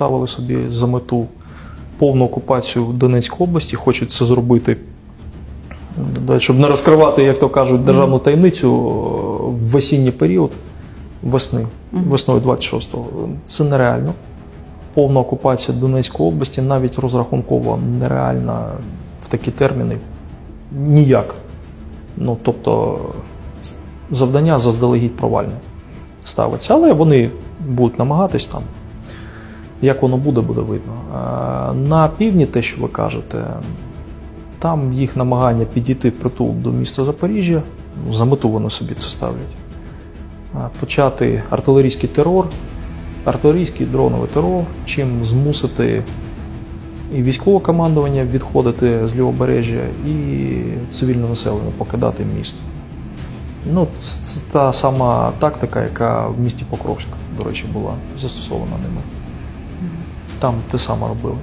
поставили собі за мету повну окупацію Донецької області, хочуть це зробити, щоб не розкривати, як то кажуть, державну таємницю в осінній період весни, весною 26-го. Це нереально. Повна окупація Донецької області навіть розрахунково нереальна в такі терміни ніяк. Ну, тобто завдання заздалегідь провальне ставиться. Але вони будуть намагатись там. Як воно буде, буде видно. На півдні, те, що ви кажете, там їх намагання підійти притул до міста Запоріжжя, ну, за мету вони собі це ставлять. Почати артилерійський терор, артилерійський дроновий терор, чим змусити і військове командування відходити з лівобережжя, і цивільне населення покидати місто. Ну, це та сама тактика, яка в місті Покровськ, до речі, була застосована ними. Там те саме робили.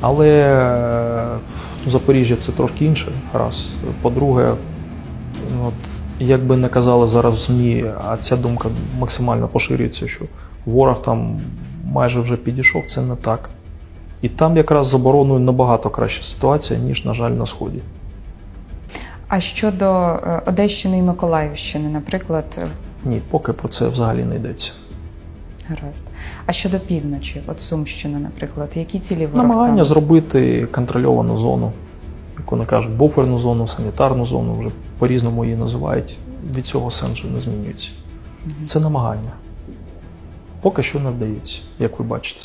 Але е, Запоріжжя це трошки інше. Раз. По-друге, ну, от, як би не казали зараз ЗМІ, а ця думка максимально поширюється, що ворог там майже вже підійшов, це не так. І там якраз забороною набагато краща ситуація, ніж, на жаль, на Сході. А щодо е, Одещини і Миколаївщини, наприклад, е, Ні, поки про це взагалі не йдеться. Гаразд. А щодо півночі, от Сумщина, наприклад, які цілі ворог Намагання там? зробити контрольовану зону, як вони кажуть, буферну зону, санітарну зону, вже по-різному її називають. Від цього сенс не змінюється. Це намагання. Поки що не вдається, як ви бачите.